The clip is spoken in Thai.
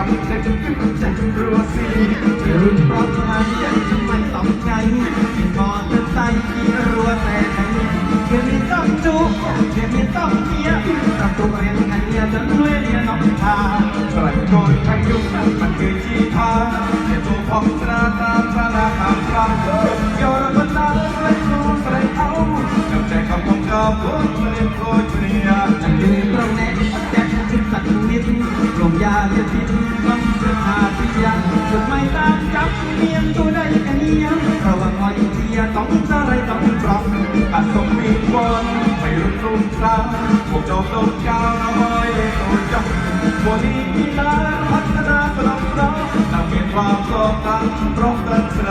ก็บกำเด็กขึ้นใจรัวสีที่รุ่นปลอดภัยยังไม่ต้องใจที่มอเตอร์ไซค์ที่รัวแต่ไหนเพื่อไม่ต้องจูบเพื่อไม่ต้องเมียทำตัวเรียนไงเนี่ยจะเนี่ยนน้องพาใส่โกนพายุมันคือชีพาเดี๋ยวตัวพองตราตาตราคำคำยอรบันดาไรรู้ไรเอาจำใจคำของเราพื่อเรียนโคตรเรียจะยืนตรงนี้แต่ถึงสักนิดลงยาจะทิ้ง จุดไม่ตามจับเมียนตัวใดกันยังระวังอ่อยเทียต้องจะไรต้องปรับปัดส่งมีวันไม่รุนรุนครามพวกเจ้าต้องก้าวน้อยตัวจับวันนี้กีฬาพัฒนาสลองเรานำเมียนความสอบตั้งพร้อมกันใคร